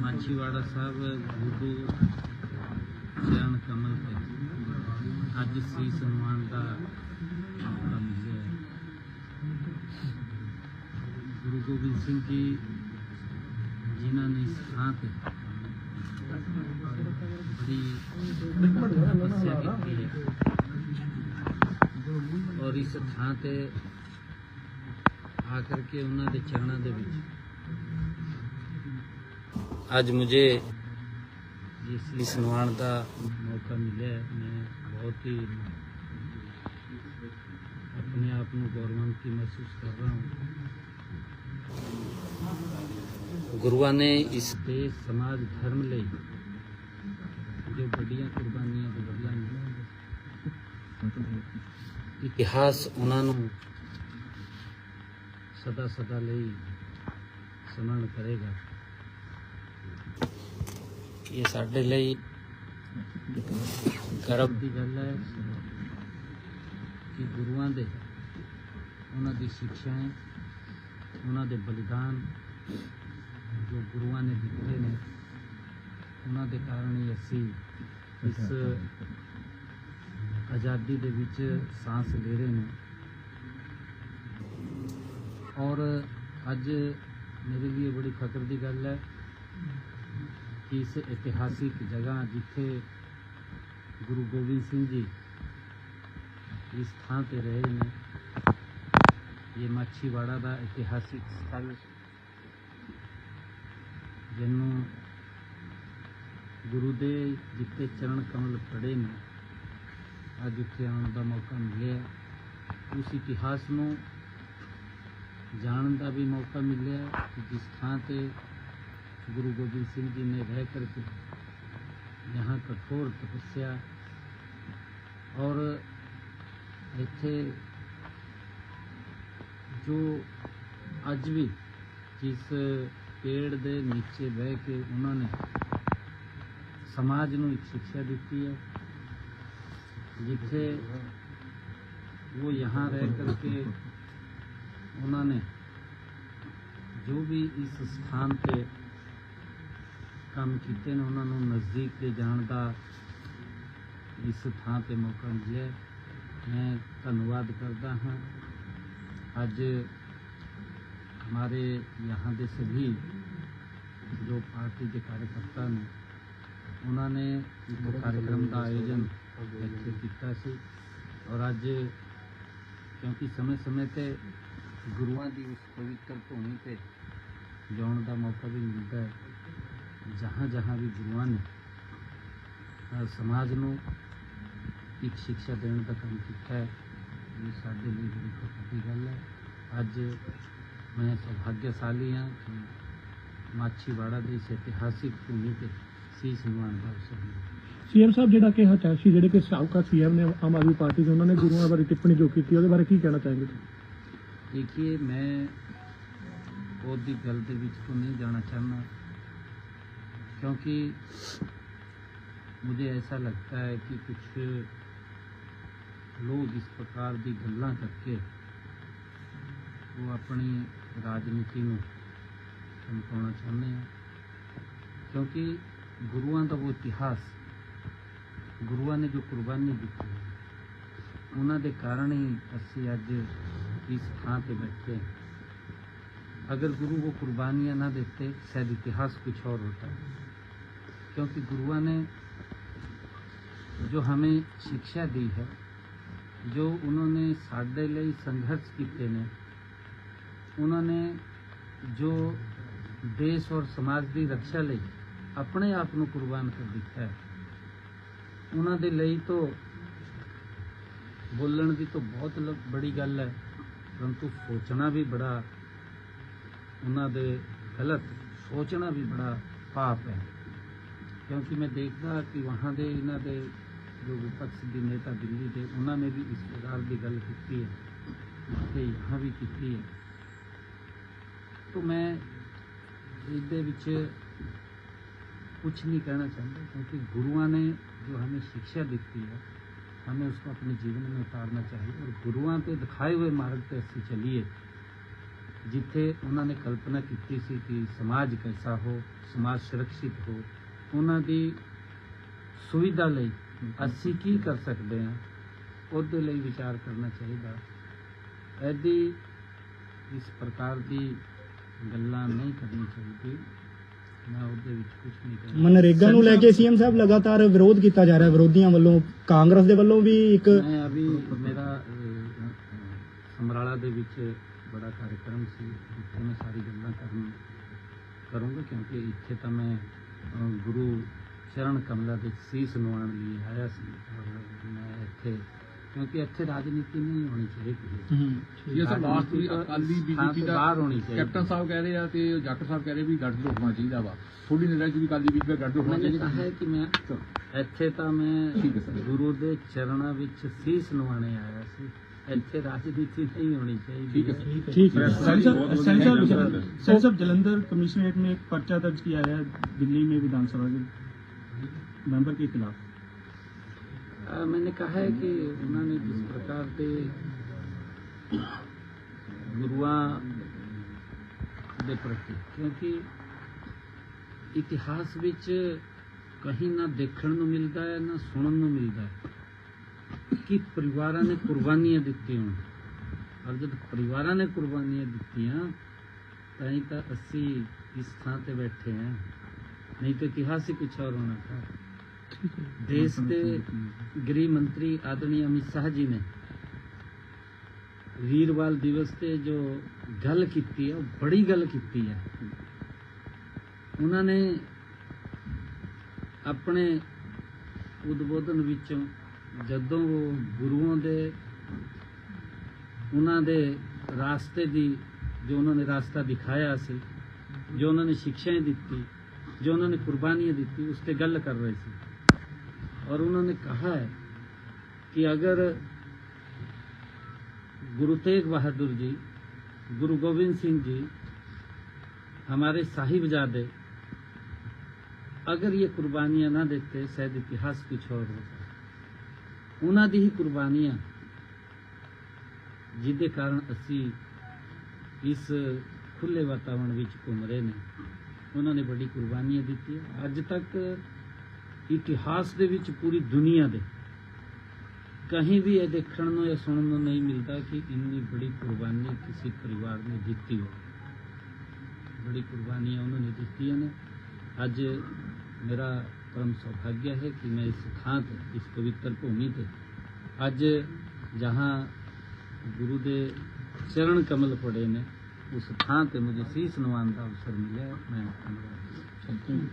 ਮਾਛੀਵਾੜਾ ਸਾਹਿਬ, ਗੁਰੂ ਚਰਨ ਕਮਲ ਤੇ। ਅੱਜ ਸੀ ਸਨਮਾਨ ਦਾ ਮੌਕਾ ਮਿਲਿਆ ਗੁਰੂ ਗੋਬਿੰਦ ਸਿੰਘ ਜੀ, ਜਿਨ੍ਹਾਂ ਨੇ ਇਸ ਥਾਂ ਤੇ ਬੜੀ ਤਪੱਸਿਆ ਕੀਤੀ ਹੈ। ਔਰ ਇਸ ਥਾਂ ਤੇ ਆ ਕਰਕੇ ਉਹਨਾਂ ਦੇ ਚਰਨਾਂ ਦੇ ਵਿੱਚ ਅੱਜ ਮੁਝੇ ਇਸ ਸਨਮਾਨ ਦਾ ਮੌਕਾ ਮਿਲਿਆ। ਮੈਂ ਬਹੁਤ ਹੀ ਆਪਣੇ ਆਪ ਨੂੰ ਗੌਰਵਾਨਿਤ ਮਹਿਸੂਸ ਕਰ ਰਹਾ ਹਾਂ। ਗੁਰੂਆਂ ਨੇ ਇਸ ਦੇ ਸਮਾਜ ਧਰਮ ਲਈ ਜੋ ਵੱਡੀਆਂ ਕੁਰਬਾਨੀਆਂ ਦੇ ਬਦਲਾ ਨਹੀਂ ਇਤਿਹਾਸ ਉਹਨਾਂ ਨੂੰ ਸਦਾ ਸਦਾ ਲਈ ਸਮਰਣ ਕਰੇਗਾ। ਇਹ ਸਾਡੇ ਲਈ ਗਰਵ ਦੀ ਗੱਲ ਹੈ ਕਿ ਗੁਰੂਆਂ ਦੇ ਉਹਨਾਂ ਦੀ ਸਿੱਖਿਆएं ਉਹਨਾਂ ਦੇ ਬਲੀਦਾਨ ਜੋ ਗੁਰੂਆਂ ਨੇ ਦਿੱਤੇ ਨੇ ਉਹਨਾਂ ਦੇ ਕਾਰਨ ਹੀ ਅਸੀਂ ਇਸ ਆਜ਼ਾਦੀ ਦੇ ਵਿੱਚ ਸਾਹ ਲੈ ਰਹੇ ਨੇ। ਔਰ ਅੱਜ ਮੇਰੇ ਲਈ ਬੜੀ ਫਖਰ ਦੀ ਗੱਲ ਹੈ ਇਸ ਇਤਿਹਾਸਿਕ ਜਗ੍ਹਾ ਜਿੱਥੇ ਗੁਰੂ ਗੋਬਿੰਦ ਸਿੰਘ ਜੀ ਇਸ ਥਾਂ ਤੇ ਰਹੇ ਨੇ, ਇਹ ਮਾਛੀਵਾੜਾ ਦਾ ਇਤਿਹਾਸਿਕ ਸਥਲ ਜਿਹਨੂੰ ਗੁਰੂ ਦੇ ਜਿੱਤੇ ਚਰਨ ਕਮਲ ਪੜੇ ਨੇ, ਅੱਜ ਉੱਥੇ ਆਉਣ ਦਾ ਮੌਕਾ ਮਿਲਿਆ। ਉਸ ਇਤਿਹਾਸ ਨੂੰ ਜਾਣਨ ਦਾ ਵੀ ਮੌਕਾ ਮਿਲਿਆ ਜਿਸ ਥਾਂ ਤੇ ਗੁਰੂ ਗੋਬਿੰਦ ਸਿੰਘ जी ने रह करके यहाँ कठोर तपस्या और ਇੱਥੇ ਜੋ ਅੱਜ ਵੀ ਜਿਸ ਪੇੜ ਦੇ ਨੀਚੇ ਬਹਿ ਕੇ ਉਹਨਾਂ ਨੇ ਸਮਾਜ ਨੂੰ ਇੱਕ ਸਿੱਖਿਆ ਦਿੱਤੀ ਹੈ ਜਿੱਥੇ ਉਹ यहाँ रह करके ਉਹਨਾਂ ਨੇ ਜੋ ਵੀ ਇਸ ਸਥਾਨ ਤੇ ਕੰਮ ਕੀਤੇ ਨੇ ਉਹਨਾਂ ਨੂੰ ਨਜ਼ਦੀਕ ਤੇ ਜਾਣ ਦਾ ਇਸ ਥਾਂ ਤੇ ਮੌਕਾ ਮਿਲਿਆ ਹੈ। ਮੈਂ ਧੰਨਵਾਦ ਕਰਦਾ ਹਾਂ ਅੱਜ हमारे यहाँ ਦੇ सभी ਜੋ ਪਾਰਟੀ ਦੇ ਕਾਰਜਕਰਤਾ ਨੇ ਉਹਨਾਂ ਨੇ ਇੱਕ ਕਾਰਜਕ੍ਰਮ ਦਾ ਆਯੋਜਨ ਇੱਥੇ ਕੀਤਾ ਸੀ ਔਰ ਅੱਜ ਕਿਉਂਕਿ ਸਮੇਂ-ਸਮੇਂ ਤੇ ਗੁਰੂਆਂ ਦੀ ਉਸ ਪਵਿੱਤਰ ਭੂਮੀ ਤੇ ਜਾਣ ਦਾ ਮੌਕਾ ਵੀ ਮਿਲਦਾ જહાં જહાં भी ਜਵਾਨ ਸਮਾਜ ਨੂੰ ਇੱਕ ਸਿੱਖਿਆ ਦੇਣ ਦਾ ਕੰਮ ਕੀਤਾ ਹੈ ਇਹ ਸਾਡੇ ਲਈ ਬੜੀ ਵੱਡੀ ਗੱਲ ਹੈ। ਅੱਜ ਮੈਂ ਸੁਭਾਗਿਆਸ਼ਾਲੀ ਹਾਂ ਕਿ ਮਾਛੀਵਾੜਾ ਦੇ ਇਸ ਇਤਿਹਾਸਿਕ ਭੂਮੀ ਤੇ ਸੀਸ ਨਿਵਾਣ ਦਾ ਅਵਸਰ ਮਿਲਿਆ। ਸੀਐਮ ਸਾਹਿਬ ਜਿਹੜਾ ਕਿ ਹਚਾਸ਼ੀ ਜਿਹੜੇ ਕਿ ਸਾਬਕਾ ਸੀਐਮ ਨੇ ਆਮ ਆਦਮੀ ਪਾਰਟੀ ਦੇ ਉਹਨਾਂ ਨੇ ਗੁਰੂਆਂ ਬਾਰੇ ਟਿੱਪਣੀ ਜੋ ਕੀਤੀ ਉਹਦੇ ਬਾਰੇ ਕੀ ਕਹਿਣਾ ਚਾਹੁੰਦੇ ਤੁਸੀਂ? ਦੇਖੀਏ ਮੈਂ ਉਹਦੀ ਗੱਲ ਦੇ ਵਿੱਚ ਤੋਂ ਨਹੀਂ ਜਾਣਾ ਚਾਹੁੰਦਾ। क्योंकि मुझे ऐसा लगता है कि कुछ लोग इस प्रकार ਦੀ ਗੱਲਾਂ ਕਰਕੇ ਉਹ ਆਪਣੀ ਰਾਜਨੀਤੀ ਨੂੰ ਚਮਕਾਉਣਾ ਚਾਹੁੰਦੇ ਆ ਕਿਉਂਕਿ ਗੁਰੂਆਂ ਦਾ ਉਹ ਇਤਿਹਾਸ ਗੁਰੂਆਂ ਨੇ ਜੋ ਕੁਰਬਾਨੀ ਦਿੱਤੀ ਹੈ, ਉਹਨਾਂ ਦੇ ਕਾਰਨ ਹੀ ਅਸੀਂ ਅੱਜ इस ਥਾਂ पे बैठे हैं। अगर गुरु वो कुर्बानियाँ ना देते शायद इतिहास कुछ और होता क्योंकि गुरुआ ने जो हमें शिक्षा दी है जो उन्होंने साढ़े ਲਈ ਸੰਘਰਸ਼ ਕੀਤੇ ਨੇ ਉਹਨਾਂ ਨੇ ਜੋ ਦੇਸ਼ ਔਰ ਸਮਾਜ ਦੀ ਰੱਖਿਆ ਲਈ ਆਪਣੇ ਆਪ ਨੂੰ ਕੁਰਬਾਨ ਕਰ ਦਿੱਤਾ ਹੈ ਉਹਨਾਂ ਦੇ ਲਈ ਤੋਂ ਬੋਲਣ ਦੀ ਤਾਂ ਬਹੁਤ ਲ- ਬੜੀ ਗੱਲ ਹੈ ਪਰੰਤु ਸੋਚਣਾ ਵੀ ਬੜਾ ਉਹਨਾਂ ਦੇ ਗਲਤ ਸੋਚਣਾ ਵੀ ਬੜਾ ਪਾਪ ਹੈ ਕਿਉਂਕਿ ਮੈਂ ਦੇਖਦਾ ਕਿ ਵਹਾਂ ਦੇ ਇਹਨਾਂ ਦੇ ਜੋ ਵਿਪਕਸ਼ ਦੇ ਨੇਤਾ ਦਿੱਲੀ ਦੇ ਉਹਨਾਂ ਨੇ ਵੀ ਇਸ ਪ੍ਰਕਾਰ ਦੀ ਗੱਲ ਕੀਤੀ ਹੈ ਤੇ यहाँ ਵੀ ਕੀਤੀ ਹੈ तो मैं ਇਹਦੇ ਵਿੱਚ ਕੁਝ नहीं कहना चाहता क्योंकि गुरुआ ने जो हमें शिक्षा दी है हमें उसको अपने जीवन में उतारना चाहिए और गुरुआ के दिखाए हुए मार्ग पे ਅਸੀਂ चलिए ਜਿੱਥੇ ਉਹਨਾਂ ਨੇ ਕਲਪਨਾ ਕੀਤੀ ਸੀ ਕਿ ਸਮਾਜ ਕੈਸਾ ਹੋ ਸਮਾਜ ਸੁਰੱਖਿਅਤ ਹੋ ਉਹਨਾਂ ਦੀ ਸੁਵਿਧਾ ਲਈ ਅਸੀਂ ਕੀ ਕਰ ਸਕਦੇ ਹਾਂ? ਉਹਦੇ ਲਈ ਵਿਚਾਰ ਕਰਨਾ ਚਾਹੀਦਾ। ਐਦੀ ਇਸ ਪ੍ਰਕਾਰ ਦੀ ਗੱਲਾਂ ਨਹੀਂ ਕਰਨੀ ਚਾਹੀਦੀ ਮੈਂ ਉਹਦੇ ਵਿੱਚ ਕੁਝ ਨਹੀਂ ਕਹਿਣਾ। ਮਨਰੇਗਾ ਨੂੰ ਲੈ ਕੇ ਸੀਐਮ ਸਾਹਿਬ ਲਗਾਤਾਰ ਵਿਰੋਧ ਕੀਤਾ ਜਾ ਰਿਹਾ। ਵਿਰੋਧੀਆਂ ਵੱਲੋਂ ਕਾਂਗਰਸ ਦੇ ਵੱਲੋਂ ਵੀ ਇੱਕ ਮੈਂ ਅਭੀ ਮੇਰਾ ਸਮਰਾਲਾ ਦੇ ਵਿੱਚ ਬੜਾ ਕਾਰਜਕ੍ਰਮ ਸੀ। ਉੱਥੇ ਮੈਂ ਸਾਰੀ ਗੱਲਾਂ ਕਰਨ ਕਰੂੰਗਾ ਕਿਉਂਕਿ ਇੱਥੇ ਤਾਂ ਮੈਂ ਗੁਰੂ ਚਰਨ ਕਮਲਾ ਦੇ ਸੀਸ ਨਵਾਉਣ ਲਈ ਆਇਆ ਸੀ। ਮੈਂ ਇੱਥੇ ਕਿਉਂਕਿ ਇੱਥੇ ਰਾਜਨੀਤੀ ਨਹੀਂ ਹੋਣੀ ਚਾਹੀਦੀ। ਇਹ ਸਰ ਲਾਸਟ ਵੀ ਤਾਂ ਅਕਾਲੀ ਬੀਜੇਪੀ ਤੋਂ ਦਾ ਬਾਹਰ ਹੋਣੀ ਚਾਹੀਦੀ। ਕੈਪਟਨ ਸਾਹਿਬ ਕਹਿ ਰਹੇ ਆ ਤੇ ਜੱਟ ਸਾਹਿਬ ਕਹਿ ਰਹੇ ਵੀ ਗੱਠਜੋੜ ਹੋਣਾ ਚਾਹੀਦਾ ਵਾ। ਥੋੜੀ ਨਿਰਾਸ਼ ਵੀ ਅਕਾਲੀ ਬੀਜੇਪੀ ਦਾ ਗੱਠਜੋੜ ਹੋਣਾ ਚਾਹੀਦਾ। ਹੈ ਕਿ ਮੈਂ ਇੱਥੇ ਤਾਂ ਮੈਂ। ਗੁਰੂ ਦੇ ਚਰਨਾਂ ਵਿੱਚ ਸੀਸ ਨਵਾਣੇ ਆਇਆ ਸੀ। ਇੱਥੇ ਰਾਜਨੀਤੀ ਨਹੀਂ ਹੋਣੀ ਚਾਹੀਦੀ। ठीक है सर ठीक है सैनी साहब सैनी साहब सैनी साहब जलंधर कमिश्नरेट में एक पर्चा दर्ज किया है दिल्ली में विधानसभा के ਮੈਨੇ ਕਹਾ ਹੈ ਕਿ ਉਹਨਾਂ ਨੇ ਜਿਸ ਪ੍ਰਕਾਰ ਦੇ ਗੁਰੂਆਂ ਦੇ ਪ੍ਰਤੀ ਕਿਉਂਕਿ ਇਤਿਹਾਸ ਵਿੱਚ ਕਹੀਂ ਨਾ ਦੇਖਣ ਨੂੰ ਮਿਲਦਾ ਹੈ ਨਾ ਸੁਣਨ ਨੂੰ ਮਿਲਦਾ ਹੈ। ਕਿ ਪਰਿਵਾਰਾਂ ਨੇ ਕੁਰਬਾਨੀਆਂ ਦਿੱਤੀਆਂ। ਔਰ ਜਦ ਪਰਿਵਾਰਾਂ ਨੇ ਕੁਰਬਾਨੀਆਂ ਦਿੱਤੀਆਂ ਤਾਂ ਹੀ ਤਾਂ ਅਸੀਂ ਇਸ ਥਾਂ ਤੇ ਬੈਠੇ ਹਾਂ। ਨਹੀਂ ਤਾਂ ਇਤਿਹਾਸ ਹੀ ਕੁਝ ਹੋਰ ਹੋਣਾ था ਦੇਸ਼ ਦੇ ਗ੍ਰਹਿ ਮੰਤਰੀ ਆਦਰਣੀ ਅਮਿਤ ਸ਼ਾਹ ਜੀ ਨੇ ਵੀਰਵਾਲ ਦਿਵਸ ਤੇ ਜੋ ਗੱਲ ਕੀਤੀ ਹੈ ਉਹ ਬੜੀ ਗੱਲ ਕੀਤੀ ਹੈ। ਉਹਨਾਂ ਨੇ ਆਪਣੇ ਉਦਬੋਧਨ ਵਿੱਚੋਂ ਜਦੋਂ ਉਹ ਗੁਰੂਆਂ ਦੇ ਉਹਨਾਂ ਦੇ ਰਾਸਤੇ ਦੀ ਜੋ ਉਹਨਾਂ ਨੇ ਰਾਸਤਾ ਦਿਖਾਇਆ ਸੀ ਜੋ ਉਹਨਾਂ ਨੇ ਸਿੱਖਿਆ ਦਿੱਤੀ जो उन्होंने कुर्बानियाँ दी थी उस पर गल कर रहे थे और उन्होंने कहा है कि अगर गुरु तेग बहादुर जी गुरु गोविंद सिंह जी हमारे साहिबजादे अगर ये कुर्बानियाँ ना देते शायद इतिहास कुछ और होता ਉਹਨਾਂ ਦੀ ਹੀ ਕੁਰਬਾਨੀਆਂ ਜਿਹਦੇ ਕਾਰਨ ਅਸੀਂ ਇਸ ਖੁੱਲੇ ਵਾਤਾਵਰਣ ਵਿੱਚ ਘੁੰਮ ਰਹੇ ਨੇ। ਉਹਨਾਂ ਨੇ ਬੜੀ ਕੁਰਬਾਨੀਆਂ ਦਿੱਤੀਆਂ। ਅੱਜ ਤੱਕ ਇਤਿਹਾਸ ਦੇ ਵਿੱਚ ਪੂਰੀ ਦੁਨੀਆ ਦੇ ਕहीं ਵੀ ਇਹ ਦੇਖਣ ਨੂੰ ਜਾਂ ਸੁਣਨ ਨੂੰ ਨਹੀਂ ਮਿਲਦਾ ਕਿ ਇੰਨੀ ਬੜੀ ਕੁਰਬਾਨੀ ਕਿਸੇ ਪਰਿਵਾਰ ਨੇ ਦਿੱਤੀ ਹੋ ਬੜੀ ਕੁਰਬਾਨੀਆਂ ਉਹਨਾਂ ਨੇ ਦਿੱਤੀਆਂ ਨੇ। ਅੱਜ ਮੇਰਾ ਪਰਮ ਸੌਭਾਗਿਆ ਹੈ ਕਿ ਮੈਂ ਇਸ ਥਾਂ ਤੇ ਇਸ ਪਵਿੱਤਰ ਭੂਮੀ ਤੇ ਅੱਜ ਜਹਾਂ ਗੁਰੂ ਦੇ ਚਰਨ ਕਮਲ ਪੜੇ ਨੇ ਉਸ ਥਾਂ ਤੇ ਮੁਝੇ ਸੀਸ ਨਵਾਉਣ ਦਾ ਅਵਸਰ ਮਿਲਿਆ ਮੈਂ ਧੰਨਵਾਦ